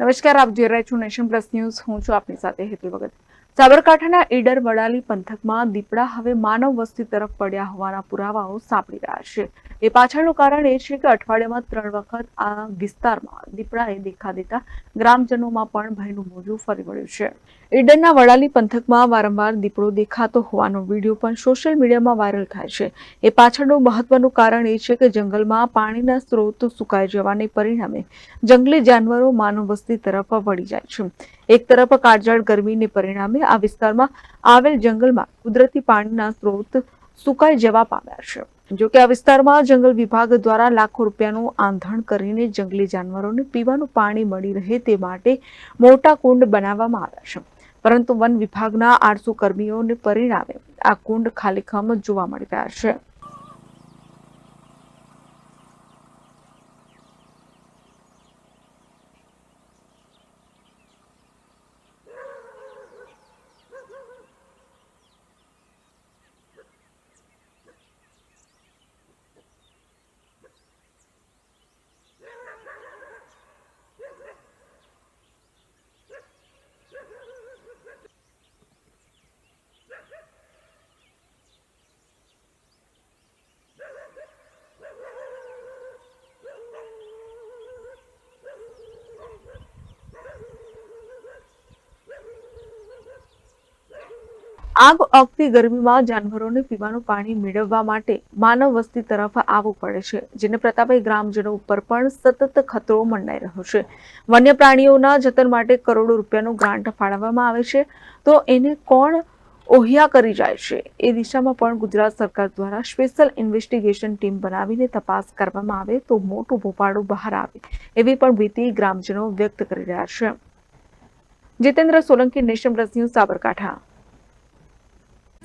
નમસ્કાર, આપ જોઈ રહ્યા છો નેશન પ્લસ ન્યૂઝ. હું છું આપની સાથે હેતુ વગત સાબરકાંઠાના ઈડર વડાલી પંથકમાં દીપડા હવે માનવ વસ્તી તરફ પડ્યા હોવાના પુરાવાઓ સાંપડી રહ્યા છે. એ પાછળનું કારણ એ છે કે અઠવાડિયામાં ત્રણ વખત આ વિસ્તારમાં દીપડાએ દેખા દેતા ગ્રામજનોમાં પણ ભયનું મોજું ફરી વળ્યું છે. ઈડનના વડાલી પંથકમાં વારંવાર દીપડો દેખાતો હોવાનો વીડિયો પણ સોશિયલ મીડિયામાં વાયરલ થાય છે. એ પાછળનું મહત્વનું કારણ એ છે કે જંગલમાં પાણીના સ્ત્રોત સુકાઈ જવાને પરિણામે જંગલી જાનવરો માનવ વસ્તી તરફ વળી જાય છે. એક તરફ કાળઝાળ ગરમીને પરિણામે આ વિસ્તારમાં આવેલ જંગલમાં કુદરતી પાણીના સ્ત્રોત સુકાઈ જવા પામ્યા છે. જો કે આ વિસ્તારમાં જંગલ વિભાગ દ્વારા લાખો રૂપિયાનું આંધણ કરીને જંગલી જાનવરોને પીવાનું પાણી મળી રહે તે માટે મોટા કુંડ બનાવવામાં આવ્યા છે. પરંતુ વન વિભાગના આઠસો કર્મીઓને પરિણામે આ કુંડ ખાલીખમ જોવા મળી રહ્યા છે. આગ અગતી ગરમીમાં જાનવરોને પીવાનું પાણી મેળવવા માટે માનવ વસ્તી તરફ આવવું પડે છે, જેને પ્રતાપે ગ્રામજનો ઉપર પણ સતત ખતરો મંડાઈ રહ્યો છે. વન્ય પ્રાણીઓના જતન માટે કરોડો રૂપિયાનું ગ્રાન્ટ ફાળવવામાં આવે છે, તો એને કોણ ઓહિયા કરી જાય છે? એ દિશામાં પણ ગુજરાત સરકાર દ્વારા સ્પેશિયલ ઇન્વેસ્ટિગેશન ટીમ બનાવીને તપાસ કરવામાં આવે તો મોટું ભોપાળું બહાર આવે, એવી પણ ભીતિ ગ્રામજનો વ્યક્ત કરી રહ્યા છે. Jitendra Solanki nation plus news Sabarkantha.